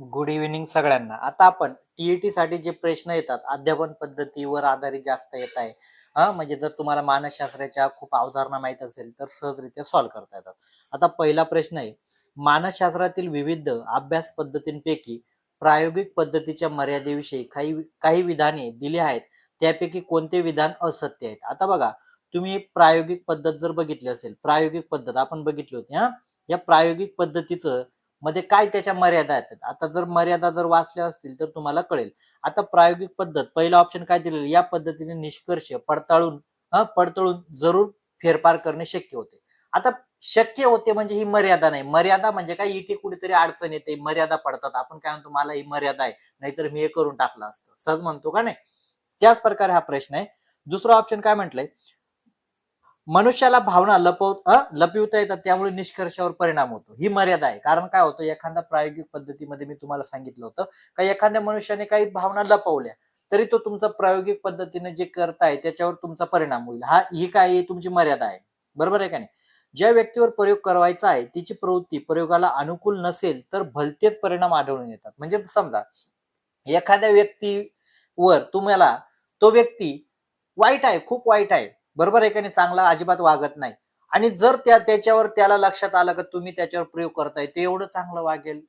Good evening सगळ्यांना. आता आपण टीईटी साठी जे प्रश्न येतात अध्यापन पद्धतीवर आधारित जास्त येत आहे. हा म्हणजे जर तुम्हाला मानसशास्त्राच्या खूप अवधारणा माहीत असेल तर सहजरित्या सॉल्व्ह करता येतात. आता पहिला प्रश्न आहे मानसशास्त्रातील विविध अभ्यास पद्धतींपैकी प्रायोगिक पद्धतीच्या मर्यादेविषयी काही काही विधाने दिली आहेत. त्यापैकी कोणते विधान असत्य आहेत? आता बघा तुम्ही प्रायोगिक पद्धत जर बघितली असेल प्रायोगिक पद्धत आपण बघितली होती हा. या प्रायोगिक पद्धतीचं मध्ये काय त्याच्या मर्यादा येतात आता जर मर्यादा जर वाचल्या असतील तर तुम्हाला कळेल. आता प्रायोगिक पद्धत पहिला ऑप्शन काय दिलेलं? या पद्धतीने निष्कर्ष पडताळून पडताळून जरूर फेरफार करणे शक्य होते. आता शक्य होते म्हणजे ही मर्यादा नाही. मर्यादा म्हणजे काय? इथे कुठेतरी अडचण येते मर्यादा पडतात. आपण काय म्हणतो मला ही मर्यादा आहे. नाहीतर मी हे करून टाकलं असतं. सहज म्हणतो का नाही? त्याच प्रकारे हा प्रश्न आहे. दुसरा ऑप्शन काय म्हटलंय? मनुष्याला भावना लपव लपिवता लपविता येतात त्यामुळे निष्कर्षावर परिणाम होतो. ही मर्यादा आहे. कारण काय होतं? एखाद्या प्रायोगिक पद्धतीमध्ये मी तुम्हाला सांगितलं होतं का एखाद्या मनुष्याने काही भावना लपवल्या तरी तो तुमचा प्रायोगिक पद्धतीने जे करताय त्याच्यावर तुमचा परिणाम होईल. हा ही काय तुमची मर्यादा आहे. बरोबर आहे का नाही? ज्या व्यक्तीवर प्रयोग करवायचा आहे तिची प्रवृत्ती प्रयोगाला अनुकूल नसेल तर भलतेच परिणाम आढळून येतात. म्हणजे समजा एखाद्या व्यक्तीवर तुम्हाला तो व्यक्ती वाईट आहे खूप वाईट आहे बरोबर आहे का नाही? चांगला अजिबात वागत नाही. आणि जर त्या त्याच्यावर त्याला लक्षात आलं का तुम्ही त्याच्यावर प्रयोग करताय ते एवढं चांगलं वागेल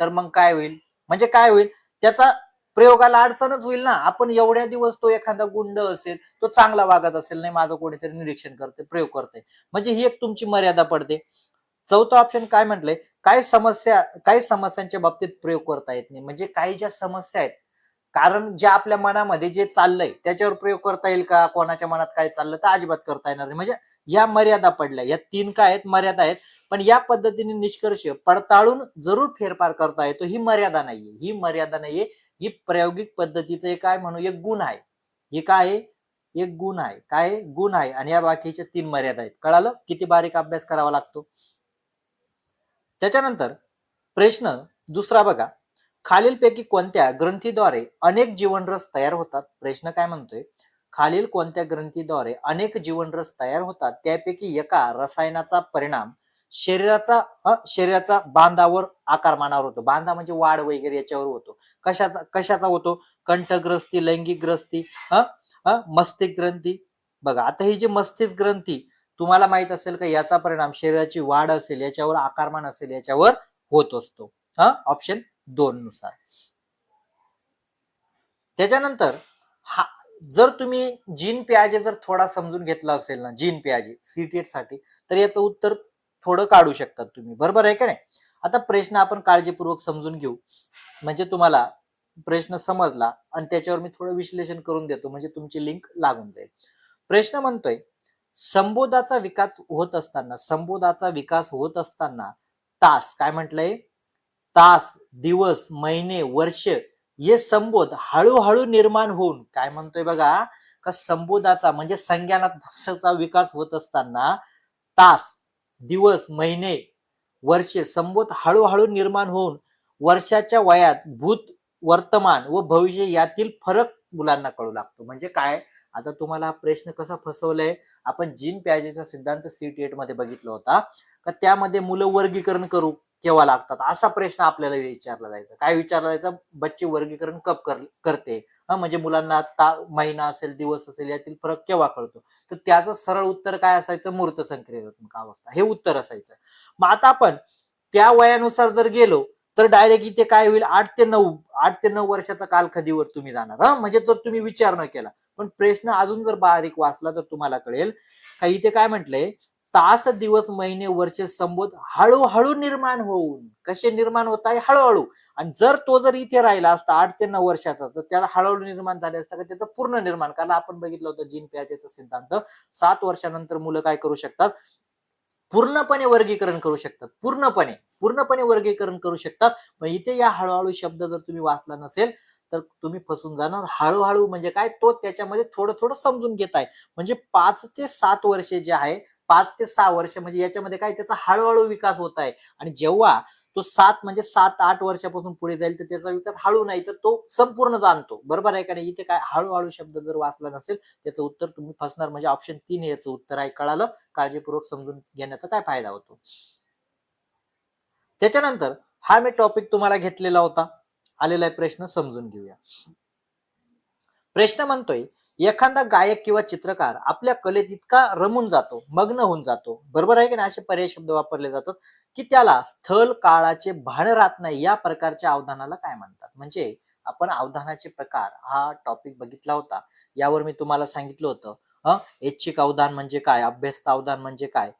तर मग काय होईल? म्हणजे काय होईल? त्याचा प्रयोगाला अडचणच होईल ना. आपण एवढ्या दिवस तो एखादा गुंड असेल तो चांगला वागत असेल नाही माझं कोणीतरी निरीक्षण करते प्रयोग करते म्हणजे ही एक तुमची मर्यादा पडते. चौथं ऑप्शन काय म्हटलंय? काही समस्या काही समस्यांच्या बाबतीत प्रयोग करता येत नाही. म्हणजे काही ज्या समस्या आहेत कारण जे आपल्या मनामध्ये जे चाललंय त्याच्यावर प्रयोग करता येईल का? कोणाच्या मनात काय चाललं तर अजिबात करता येणार नाही. म्हणजे या मर्यादा पडल्या. या तीन काय आहेत? मर्यादा आहेत. पण या पद्धतीने निष्कर्ष पडताळून जरूर फेरफार करता येतो. ही मर्यादा नाहीये. ही मर्यादा नाहीये. ही प्रायोगिक पद्धतीचं एक काय म्हणू एक गुण आहे. हे काय आहे? एक गुण आहे. काय आहे? गुण आहे. आणि या बाकीच्या तीन मर्यादा आहेत. कळालं? किती बारीक अभ्यास करावा लागतो? त्याच्यानंतर प्रश्न दुसरा बघा. खालीलपैकी कोणत्या ग्रंथीद्वारे अनेक जीवनरस तयार होतात? प्रश्न काय म्हणतोय? खालील कोणत्या ग्रंथीद्वारे अनेक जीवनरस तयार होतात? त्यापैकी एका रसायनाचा परिणाम शरीराचा शरीराचा बांधावर आकारमानावर होतो. बांधा म्हणजे वाढ वगैरे याच्यावर होतो. कशाचा कशाचा होतो? कंठग्रस्ती लैंगिक ग्रस्ती ह मस्तिष्क ग्रंथी बघा आता ही जी मस्तिष्क ग्रंथी तुम्हाला माहीत असेल का याचा परिणाम शरीराची वाढ असेल याच्यावर आकारमान असेल याच्यावर होत असतो. हा ऑप्शन दोन नुसार त्याच्यानंतर हा जर तुम्ही जीन पियाजे जर थोडा समजून घेतला असेल ना जीन पियाजे सीटीएटसाठी तर याचं उत्तर थोडं काढू शकतात तुम्ही. बरोबर आहे का नाही? आता प्रश्न आपण काळजीपूर्वक समजून घेऊ. म्हणजे तुम्हाला प्रश्न समजला आणि त्याच्यावर मी थोडं विश्लेषण करून देतो म्हणजे तुमची लिंक लागून जाईल. प्रश्न म्हणतोय संबोधाचा विकास होत असताना संबोधाचा विकास होत असताना तास काय म्हटलंय? तास दिवस महिने वर्ष हे संबोध हळूहळू निर्माण होऊन काय म्हणतोय बघा का संबोधाचा म्हणजे संज्ञानात भाषेचा विकास होत असताना तास दिवस महिने वर्षे संबोध हळूहळू निर्माण होऊन वर्षाच्या वयात भूत वर्तमान व भविष्य यातील फरक मुलांना कळू लागतो. म्हणजे काय? आता तुम्हाला हा प्रश्न कसा फसवलाय? आपण जीन प्याजेचा सिद्धांत सीटी एटमध्ये बघितला होता. का त्यामध्ये मुलं वर्गीकरण करू? केव्हा लागतात? असा प्रश्न आपल्याला विचारला जायचा. काय विचारला जायचा? बच्चे वर्गीकरण कप कर, करते? हा म्हणजे मुलांना ता महिना असेल दिवस असेल यातील फरक केव्हा कळतो? तर त्याचं सरळ उत्तर काय असायचं? मूर्त संक्रियात्मक अवस्था. हे उत्तर असायचं. मग आता आपण त्या वयानुसार जर गेलो तर डायरेक्ट इथे काय होईल? आठ ते नऊ आठ ते नऊ वर्षाचा कालखदीवर तुम्ही जाणार. हा म्हणजे जर तुम्ही विचार न केला. पण प्रश्न अजून जर बारीक वाचला तर तुम्हाला कळेल. का इथे काय म्हटलंय? तास दिवस महिने वर्ष संबोध हळूहळू निर्माण होऊन कसे निर्माण होत आहे? हळूहळू. आणि जर तो जर इथे राहिला असता आठ ते नऊ वर्षाचा तर त्याला हळूहळू निर्माण झाले असता का? त्याचं पूर्ण निर्माण. कारण आपण बघितलं होतं जीन प्याजेचा सिद्धांत. सात वर्षानंतर मुलं काय करू शकतात? पूर्णपणे वर्गीकरण करू शकतात. पूर्णपणे. पूर्णपणे वर्गीकरण करू शकतात. पण इथे या हळूहळू शब्द जर तुम्ही वाचला नसेल तर तुम्ही फसून जाणार. हळूहळू म्हणजे काय? तो त्याच्यामध्ये थोडं थोडं समजून घेत आहे. म्हणजे पाच ते सात वर्षे जे आहे पाच ते सहा वर्ष म्हणजे याच्यामध्ये काय त्याचा हळूहळू विकास होत आहे. आणि जेव्हा तो सात म्हणजे सात आठ वर्षापासून पुढे जाईल तर त्याचा विकास हळू नाही तर तो संपूर्ण जाणतो. बरोबर आहे का नाही? इथे काय हळूहळू शब्द जर वाचला नसेल त्याचं उत्तर तुम्ही फसणार. म्हणजे ऑप्शन तीन याचं उत्तर आहे कळालं? काळजीपूर्वक समजून घेण्याचा काय फायदा होतो? त्याच्यानंतर हा मी टॉपिक तुम्हाला घेतलेला होता. आलेला आहे प्रश्न समजून घेऊया. प्रश्न म्हणतोय एखादा गायक किंवा चित्रकार आपल्या कलेत इतका रमून जातो मग्न होऊन जातो. बरोबर आहे की नाही? असे पर्याय शब्द वापरले जातात की त्याला स्थल काळाचे भान राहत नाही. या प्रकारच्या अवधानाला काय म्हणतात? म्हणजे आपण अवधानाचे प्रकार हा टॉपिक बघितला होता. यावर मी तुम्हाला सांगितलं होतं. अ ऐच्छिक अवधान म्हणजे काय? अभ्यस्त अवधान म्हणजे काय?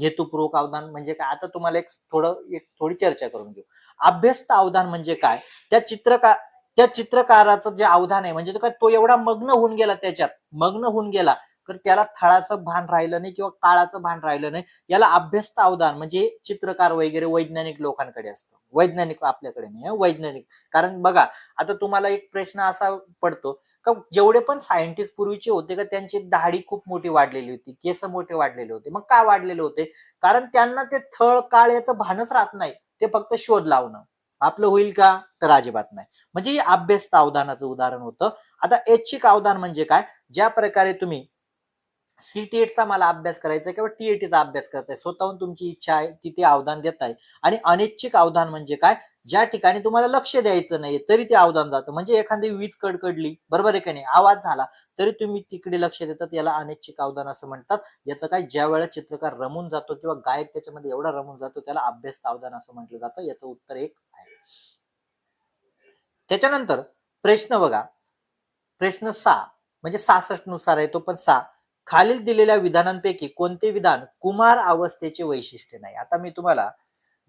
हेतुपूर्वक अवधान म्हणजे काय? आता तुम्हाला एक थोडं एक थोडी चर्चा करून घेऊ. अभ्यस्त अवधान म्हणजे काय? त्या चित्रकार त्या चित्रकाराचं जे अवधान आहे म्हणजे तो काय तो एवढा मग्न होऊन गेला त्याच्यात मग्न होऊन गेला तर त्याला थळाचं भान राहिलं नाही किंवा काळाचं भान राहिलं नाही. याला अभ्यस्त अवधान म्हणजे चित्रकार वगैरे वैज्ञानिक लोकांकडे असतं. वैज्ञानिक आपल्याकडे नाही वैज्ञानिक. कारण बघा आता तुम्हाला एक प्रश्न असा पडतो का जेवढे पण सायंटिस्ट पूर्वीचे होते का त्यांची दाढी खूप मोठी वाढलेली होती केस मोठे वाढलेले होते मग काय वाढलेले होते? कारण त्यांना ते थळ काळ याचं भानच राहत नाही ते फक्त शोध लावणं. आपलं होईल का? तर अजिबात नाही. म्हणजे अभ्यास अभ्यस्त अवधानाचं उदाहरण होतं. आता ऐच्छिक अवधान म्हणजे काय? ज्या प्रकारे तुम्ही सीटीएटचा मला अभ्यास करायचा किंवा टीएटीचा अभ्यास करताय स्वतःहून तुमची इच्छा आहे तिथे अवधान देताय आणि अनैच्छिक अवधान म्हणजे काय? ज्या ठिकाणी तुम्हाला लक्ष द्यायचं नाही तरी ते अवधान जातं. म्हणजे एखादी वीज कडकडली बरोबर आहे का नाही? आवाज झाला तरी तुम्ही तिकडे लक्ष देतात याला अनैच्छिक अवधान असं म्हणतात. याचं काय? ज्या वेळेला चित्रकार रमून जातो किंवा गायक त्याच्यामध्ये एवढा रमून जातो त्याला अभ्यस्त अवधान असं म्हटलं जातं. याचं उत्तर एक त्याच्यानंतर प्रश्न बघा. प्रश्न सहा म्हणजे सहासष्टनुसार आहे तो पण सहा. खालील दिलेल्या विधानांपैकी कोणते विधान कुमार अवस्थेचे वैशिष्ट्य नाही? आता मी तुम्हाला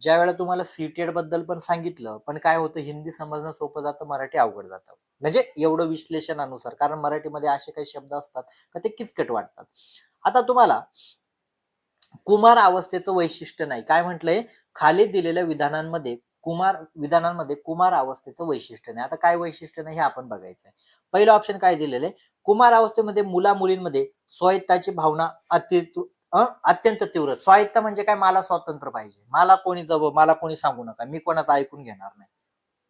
ज्या वेळेला तुम्हाला सीटेडबद्दल पण सांगितलं पण काय होतं हिंदी समजणं सोपं जातं मराठी अवघड जातं. म्हणजे एवढं विश्लेषणानुसार कारण मराठीमध्ये असे काही शब्द असतात का ते किचकट वाटतात. आता तुम्हाला कुमार अवस्थेचं वैशिष्ट्य नाही. काय म्हटलंय? खाली दिलेल्या विधानांमध्ये कुमार विधानांमध्ये कुमार अवस्थेचं वैशिष्ट्य नाही. आता काय वैशिष्ट्य नाही हे आपण बघायचंय. पहिलं ऑप्शन काय दिलेलं आहे? कुमार अवस्थेमध्ये मुला मुलींमध्ये स्वायत्ताची भावना अति अत्यंत तीव्र. स्वायत्त म्हणजे काय? मला स्वातंत्र्य पाहिजे. मला कोणी जवळ मला कोणी सांगू नका. मी कोणाचं ऐकून घेणार नाही.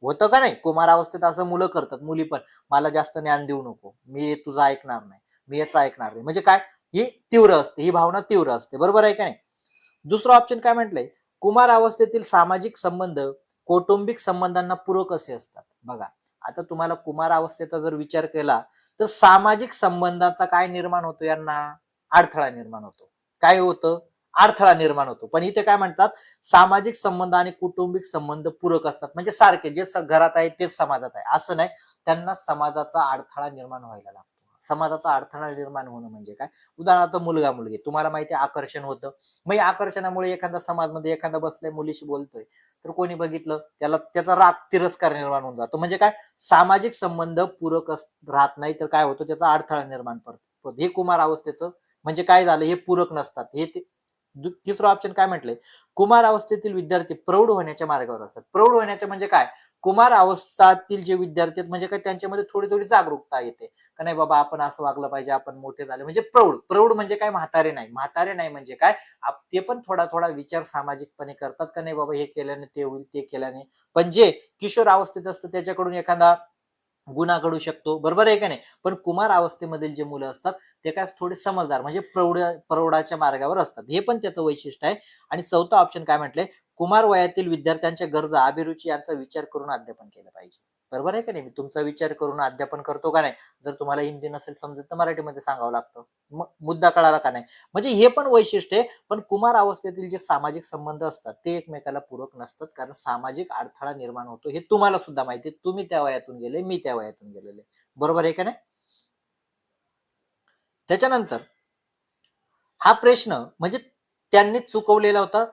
होतं का नाही? कुमार अवस्थेत असं मुलं करतात मुली पण. मला जास्त ज्ञान देऊ नको. मी तुझं ऐकणार नाही. मी याचं ऐकणार नाही. म्हणजे काय? ही तीव्र असते. ही भावना तीव्र असते. बरोबर आहे का नाही? दुसरं ऑप्शन काय म्हटलंय? कुमार अवस्थेतील सामाजिक संबंध कौटुंबिक संबंधांना पूरक असे असतात. बघा आता तुम्हाला कुमार अवस्थेचा जर विचार केला तर सामाजिक संबंधाचा काय निर्माण होतो यांना? अडथळा निर्माण होतो. काय होतं? अडथळा निर्माण होतो. पण इथे काय म्हणतात सामाजिक संबंध आणि कुटुंबिक संबंध पूरक असतात. म्हणजे सारखे जे घरात आहे तेच समाजात आहे. असं नाही त्यांना समाजाचा अडथळा निर्माण व्हायला लागतो. समाजाचा अडथळा निर्माण होणं म्हणजे काय? उदाहरणार्थ मुलगा मुलगी. तुम्हाला माहिती आहे आकर्षण होतं. मग या आकर्षणामुळे एखादा समाजमध्ये एखादा बसलाय मुलीशी बोलतोय. तर कोणी बघितलं त्याला त्याचा राग तिरस्कार निर्माण होऊन जातो. म्हणजे काय? सामाजिक संबंध पूरक अस- राहत नाही तर काय होतं? त्याचा अडथळा निर्माण करतो हे कुमार अवस्थेचं म्हणजे काय झालं? हे पूरक नसतात. हे ते- तिसरं ऑप्शन काय म्हटलंय? कुमार अवस्थेतील विद्यार्थी प्रौढ होण्याच्या मार्गावर असतात. प्रौढ होण्याचे म्हणजे काय? कुमार अवस्थातील जे विद्यार्थी आहेत म्हणजे काय त्यांच्यामध्ये थोडी थोडी जागरूकता येते. का नाही बाबा आपण असं वागलं पाहिजे आपण मोठे झाले. म्हणजे प्रौढ प्रौढ म्हणजे काय? म्हातारे नाही. म्हातारे नाही म्हणजे काय? ते पण थोडा थोडा विचार सामाजिकपणे करतात. का नाही बाबा हे केल्याने ते होईल ते केल्याने. पण जे किशोर अवस्थेत असतं त्याच्याकडून एखादा गुन्हा घडू शकतो. बरोबर आहे का नाही? पण कुमार अवस्थेमधील जे मुलं असतात ते काय थोडे समजदार म्हणजे प्रौढ प्रौढाच्या मार्गावर असतात. हे पण त्याचं वैशिष्ट्य आहे. आणि चौथा ऑप्शन काय म्हटलंय? कुमार वयातील विद्यार्थ्यांच्या गरजा अभिरुची यांचा विचार करून अध्यापन केलं पाहिजे. बरोबर आहे का नाही? मी तुमचा विचार करून अध्यापन करतो का नाही? जर तुम्हाला हिंदी नसेल समजत तर मराठीमध्ये सांगावं लागतं. मग मुद्दा कळाला का नाही? म्हणजे हे पण वैशिष्ट्य आहे पण कुमार अवस्थेतील जे सामाजिक संबंध असतात ते एकमेकाला पूरक नसतात कारण सामाजिक अडथळा निर्माण होतो. हे तुम्हाला सुद्धा माहिती आहे. तुम्ही त्या वयातून गेले मी त्या वयातून गेलेले. बरोबर आहे का नाही? त्याच्यानंतर हा प्रश्न म्हणजे त्यांनी चुकवलेला होता.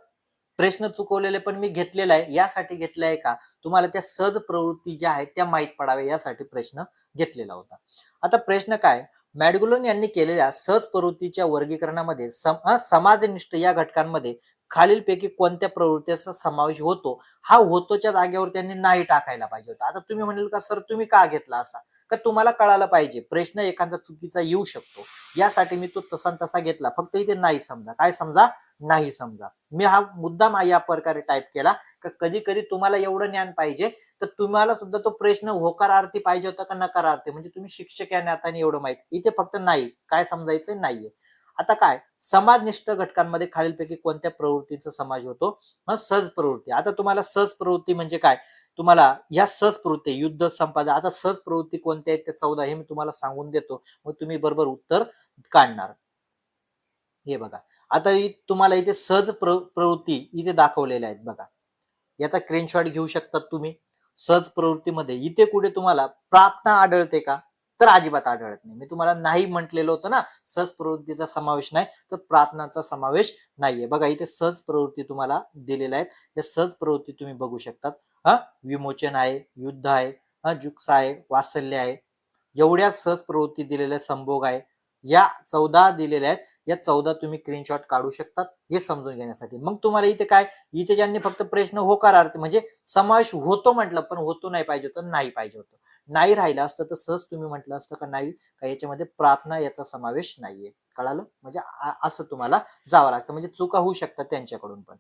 प्रश्न चुकवलेले पण मी घेतलेला आहे. यासाठी घेतले आहे का? तुम्हाला त्या सहज प्रवृत्ती ज्या आहेत त्या माहीत पडाव्या यासाठी प्रश्न घेतलेला होता. आता प्रश्न काय? मॅडगुलन यांनी केलेल्या सहज प्रवृत्तीच्या वर्गीकरणामध्ये सम समाजनिष्ठ या घटकांमध्ये खालीलपैकी कोणत्या प्रवृत्तीचा समावेश होतो? हा होतोच्या जागेवर त्यांनी नाही टाकायला पाहिजे होता. आता तुम्ही म्हणाल का सर तुम्ही का घेतला असा? का तुम्हाला कळायला पाहिजे? प्रश्न एखादा चुकीचा येऊ शकतो. यासाठी मी तो तसा तसा घेतला. फक्त इथे नाही समजा. काय समजा? नाही समजा. मी हा मुद्दाम या प्रकारे टाईप केला का कधी कधी तुम्हाला एवढं ज्ञान पाहिजे तर तुम्हाला सुद्धा तो प्रश्न होकारार्थी पाहिजे होता का नकारार्थी? म्हणजे तुम्ही शिक्षक या नात्याने एवढं माहिती. इथे फक्त नाही. काय समजायचं नाहीये. आता काय? समाजनिष्ठ घटकांमध्ये खालीलपैकी कोणत्या प्रवृत्तीचा समाज होतो? मग सहज प्रवृत्ती. आता तुम्हाला सहज प्रवृत्ती म्हणजे काय? तुम्हाला या सहज प्रवृत्ती युद्ध संपादन आता सहज प्रवृत्ती कोणत्या आहेत त्या चौदा हे मी तुम्हाला सांगून देतो. मग तुम्ही बरोबर उत्तर काढणार. हे बघा. आता तुम्हाला इथे सहज प्र प्रवृत्ती इथे दाखवलेल्या आहेत बघा. याचा स्क्रीनशॉट घेऊ शकतात तुम्ही. सहज प्रवृत्तीमध्ये. इथे कुठे तुम्हाला प्रार्थना आढळते का? तर अजिबात आढळत नाही. मी तुम्हाला नाही म्हटलेलं होतं ना सहज प्रवृत्तीचा समावेश नाही तर प्रार्थनाचा समावेश नाहीये. बघा इथे सहज प्रवृत्ती तुम्हाला दिलेल्या आहेत. या सहज प्रवृत्ती तुम्ही बघू शकतात. हा? विमोचन आहे युद्ध आहे हा? जुक्सा आहे वात्सल्य आहे. एवढ्या सहज प्रवृत्ती दिलेल्या संभोग आहे. या चौदा दिलेल्या आहेत. या चौदा तुम्ही स्क्रीनशॉट काढू शकतात हे समजून घेण्यासाठी. मग तुम्हाला इथे काय? इथे ज्यांनी फक्त प्रश्न होकारार्थ म्हणजे समावेश होतो म्हटलं पण होतो नाही पाहिजे होतं नाही पाहिजे होतं. नाही राहिलं असतं तर सहज तुम्ही म्हटलं असतं का नाही? का याच्यामध्ये प्रार्थना याचा समावेश नाहीये. कळालं? म्हणजे असं तुम्हाला जावं लागतं. म्हणजे चुका होऊ शकतात त्यांच्याकडून पण.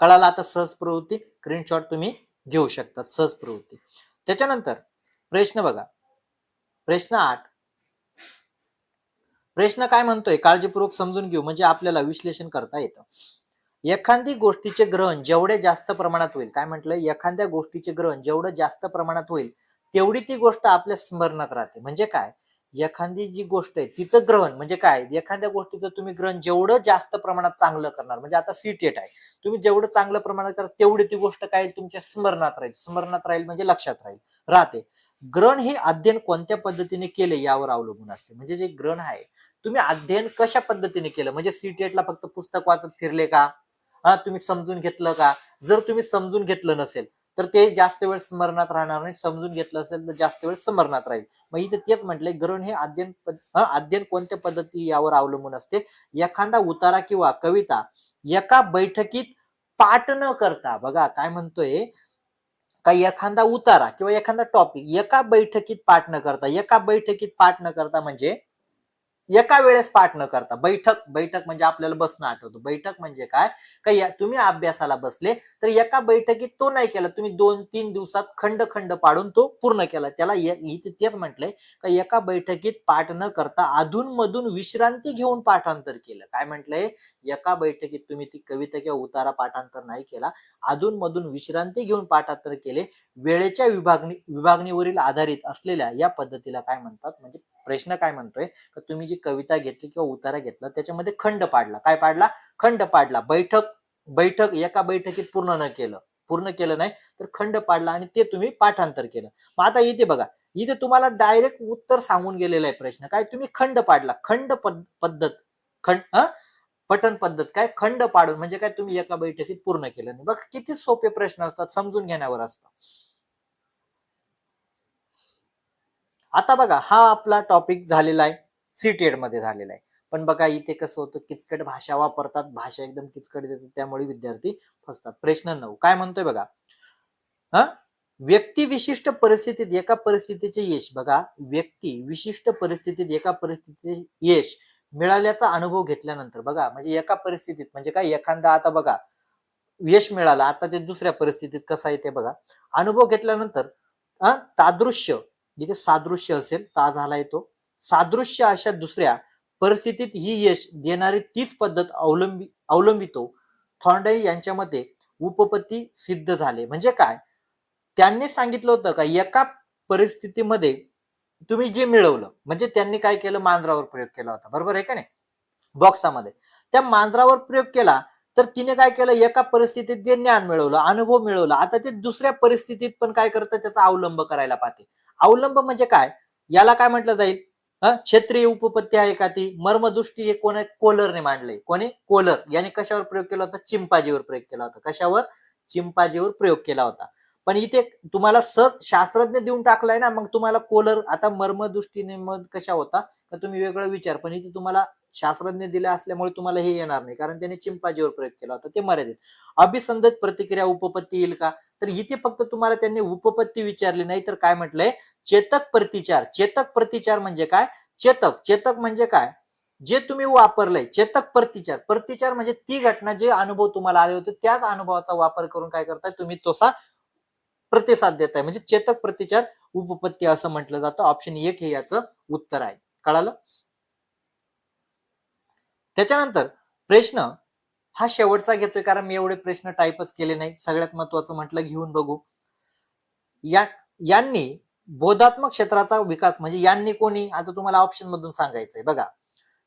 कळालं आता सहज प्रवृत्ती? स्क्रीनशॉट तुम्ही घेऊ शकतात. सहज प्रवृत्ती. त्याच्यानंतर प्रश्न बघा. प्रश्न आठ. प्रश्न काय म्हणतोय? काळजीपूर्वक समजून घेऊ म्हणजे आपल्याला विश्लेषण करता येतं. एखादी गोष्टीचे ग्रहण जेवढे जास्त प्रमाणात होईल काय म्हटलंय एखाद्या गोष्टीचे ग्रहण जेवढं जास्त प्रमाणात होईल तेवढी ती गोष्ट आपल्या स्मरणात राहते. म्हणजे काय? एखादी जी गोष्ट आहे तिचं ग्रहण म्हणजे काय? एखाद्या गोष्टीचं तुम्ही ग्रहण जेवढं जास्त प्रमाणात चांगलं करणार म्हणजे आता सीटेट आहे. तुम्ही जेवढं चांगलं प्रमाणात करा तेवढी ती गोष्ट काय तुमच्या स्मरणात राहील. स्मरणात राहील म्हणजे लक्षात राहील. राहते. ग्रहण हे अध्ययन कोणत्या पद्धतीने केले यावर अवलंबून असते. म्हणजे जे ग्रहण आहे तुम्ही अध्ययन कशा पद्धतीने केलं? म्हणजे सीटीएटला फक्त पुस्तक वाचत फिरले का? हा तुम्ही समजून घेतलं का? जर तुम्ही समजून घेतलं नसेल तर ते जास्त वेळ स्मरणात राहणार नाही. समजून घेतलं असेल तर जास्त वेळ स्मरणात राहील. मग इथे तेच म्हटलंय ग्रहण हे अध्ययन अध्ययन कोणत्या पद्धती यावर अवलंबून असते? एखादा उतारा किंवा कविता एका बैठकीत पाठ न करता बघा काय म्हणतोय का एखादा उतारा किंवा एखादा टॉपिक एका बैठकीत पाठ न करता एका बैठकीत पाठ न करता म्हणजे एका वेळेस पाठ न करता बैठक बैठक म्हणजे आपल्याला बसणं आठवतो. बैठक म्हणजे काय? का या- तुम्ही अभ्यासाला बसले तर एका बैठकीत तो नाही केला. तुम्ही दोन तीन दिवसात खंड खंड पाडून तो पूर्ण केला. त्याला इथे तेच म्हटलंय का एका बैठकीत पाठ न करता अधून मधून विश्रांती घेऊन पाठांतर केलं. काय म्हटलंय? एका बैठकीत तुम्ही ती कविता किंवा उतारा पाठांतर नाही केला. अधून मधून विश्रांती घेऊन पाठांतर केले. वेळेच्या विभागणी विभागणीवरील आधारित असलेल्या या पद्धतीला काय म्हणतात? म्हणजे प्रश्न काय म्हणतोय? का तुम्ही जी कविता घेतली किंवा उतारा घेतला त्याच्यामध्ये खंड पाडला. काय पाडला? खंड पाडला. बैठक बैठक एका बैठकीत पूर्ण न केलं. पूर्ण केलं नाही तर खंड पाडला आणि ते तुम्ही पाठांतर केलं. मग आता इथे बघा. इथे तुम्हाला डायरेक्ट उत्तर सांगून गेलेला आहे प्रश्न. काय? तुम्ही खंड पाडला. खंड पद- पद्धत खंड हा? पठण पद्धत काय? खंड पाडून म्हणजे काय तुम्ही एका बैठकीत पूर्ण केलं नाही. बघ किती सोपे प्रश्न असतात समजून घेण्यावर असतात आता बघा हा आपला टॉपिक झालेला आहे. सीटेडमध्ये झालेला आहे. पण बघा इथे कसं होतं किचकट भाषा वापरतात. भाषा एकदम किचकट देतात. त्यामुळे विद्यार्थी फसतात. प्रश्न नऊ. काय म्हणतोय बघा? हा? व्यक्ती विशिष्ट परिस्थितीत एका परिस्थितीचे यश. बघा व्यक्ती विशिष्ट परिस्थितीत एका परिस्थितीचे यश. मिळाल्याचा अनुभव घेतल्यानंतर बघा म्हणजे एका परिस्थितीत म्हणजे काय एखादा आता बघा यश मिळालं आता ते दुसऱ्या परिस्थितीत कसं आहे ते बघा. अनुभव घेतल्यानंतर तादृश्य जिथे सादृश्य असेल ता झाला येतो सादृश्य अशा दुसऱ्या परिस्थितीत ही यश देणारी तीच पद्धत अवलंबी अवलंबितो. थॉन्डाई यांच्या मते उपपत्ती सिद्ध झाले. म्हणजे काय? त्यांनी सांगितलं होतं का एका परिस्थितीमध्ये तुम्ही जे मिळवलं म्हणजे त्यांनी काय केलं? मांजरावर प्रयोग केला होता. बरोबर आहे का नाही? बॉक्सामध्ये. त्या मांजरावर प्रयोग केला तर तिने काय केलं? एका परिस्थितीत जे ज्ञान मिळवलं अनुभव मिळवला आता ते दुसऱ्या परिस्थितीत पण काय करतं? त्याचा अवलंब करायला पाहते. अवलंब म्हणजे काय? याला काय म्हटलं जाईल? क्षेत्रीय उपपत्ती आहे का ती? मर्मदृष्टी हे कोण कोलरने मांडलंय. कोणी? कोलर. याने कशावर प्रयोग केला होता? चिंपाजीवर प्रयोग केला होता. कशावर? चिंपाजीवर प्रयोग केला होता. पण इथे तुम्हाला सहज शास्त्रज्ञ देऊन टाकलाय ना मग तुम्हाला कोलर आता मर्मदृष्टीने मग कशा होता तर तुम्ही वेगळा विचार. पण इथे तुम्हाला शास्त्रज्ञ दिले असल्यामुळे तुम्हाला हे येणार नाही कारण त्याने चिंपाजीवर प्रयोग केला होता. ते मर्यादित. अभिसंधित प्रतिक्रिया उपपत्ती येईल का? तर इथे फक्त तुम्हाला त्यांनी उपपत्ती विचारली नाही तर काय म्हटलंय? चेतक प्रतिचार. चेतक प्रतिचार म्हणजे काय? चेतक. चेतक म्हणजे काय? जे तुम्ही वापरलंय चेतक प्रतिचार. प्रतिचार म्हणजे ती घटना जे अनुभव तुम्हाला आले होते त्याच अनुभवाचा वापर करून काय करताय? तुम्ही तसा प्रतिसाद देताय म्हणजे चेतक प्रतिचार उपपत्ती असं म्हटलं जातं. ऑप्शन एक हे याचं उत्तर आहे. कळालं? त्याच्यानंतर प्रश्न हा शेवटचा घेतोय कारण मी एवढे प्रश्न टाईपच केले नाही. सगळ्यात महत्वाचं म्हटलं घेऊन बघू. या यांनी बोधात्मक क्षेत्राचा विकास म्हणजे यांनी कोणी? आता तुम्हाला ऑप्शन मधून सांगायचंय. बघा.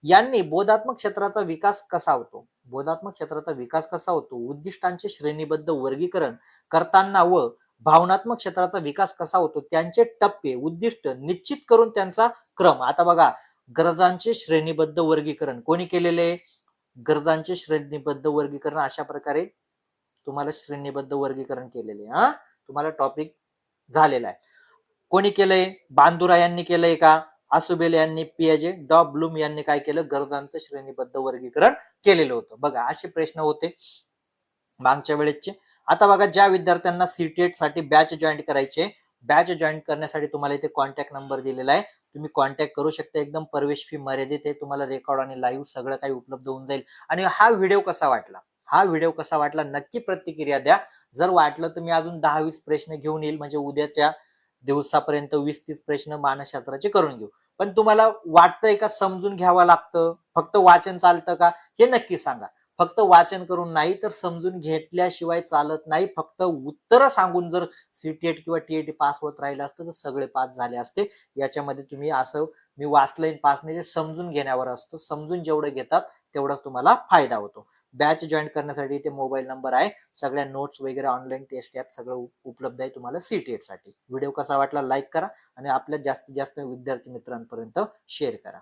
यांनी बोधात्मक क्षेत्राचा विकास कसा होतो? बोधात्मक क्षेत्राचा विकास कसा होतो? उद्दिष्टांचे श्रेणीबद्ध वर्गीकरण करताना व भावनात्मक क्षेत्राचा विकास कसा होतो त्यांचे टप्पे उद्दिष्ट निश्चित करून त्यांचा क्रम. आता बघा गरजांचे श्रेणीबद्ध वर्गीकरण. कोणी केलेले? गरजांचे श्रेणीबद्ध वर्गीकरण अशा प्रकारे तुम्हाला श्रेणीबद्ध वर्गीकरण केलेले. हा? तुम्हाला टॉपिक झालेला आहे. कोणी केलंय बांदुरा यांनी केलंय का? आसुबेल यांनी पियाजे डॉ. ब्लूम यांनी काय केलं? गरजांचं श्रेणीबद्ध वर्गीकरण केलेलं होतं. बघा असे प्रश्न होते मागच्या वेळेसचे. आता बघा ज्या विद्यार्थ्यांना सीटेटसाठी बॅच जॉईन करायचे बॅच जॉईन करण्यासाठी तुम्हाला इथे कॉन्टॅक्ट नंबर दिलेला आहे. तुम्ही कॉन्टॅक्ट करू शकता एकदम प्रवेश फी मर्यादित आहे. तुम्हाला रेकॉर्ड आणि लाईव्ह सगळं काही उपलब्ध होऊन जाईल. आणि हा व्हिडिओ कसा वाटला? हा व्हिडिओ कसा वाटला? नक्की प्रतिक्रिया द्या. जर वाटलं तर मी अजून दहा वीस प्रश्न घेऊन येईल. म्हणजे उद्याच्या दिवसापर्यंत वीस तीस प्रश्न मानसशास्त्राचे करून घेऊ. पण तुम्हाला वाटतंय का? समजून घ्यावं लागतं? फक्त वाचन चालतं का? हे नक्की सांगा. फक्त वाचन करून नाही तर समजून घेतल्याशिवाय चालत नाही. फक्त उत्तर सांगून जर सीटीएट किंवा टीएटी पास होत राहिलं असतं तर सगळे पास झाले असते. याच्यामध्ये तुम्ही असं मी वाचलंय पास नाही समजून घेण्यावर असतं. समजून जेवढं घेतात तेवढाच तुम्हाला फायदा होतो. बॅच जॉईन करण्यासाठी इथे मोबाईल नंबर आहे. सगळ्या नोट्स वगैरे ऑनलाईन टेस्ट ॲप सगळं उपलब्ध आहे तुम्हाला सीटीएटसाठी. व्हिडिओ कसा वाटला लाईक करा आणि आपल्या जास्तीत जास्त विद्यार्थी मित्रांपर्यंत शेअर करा.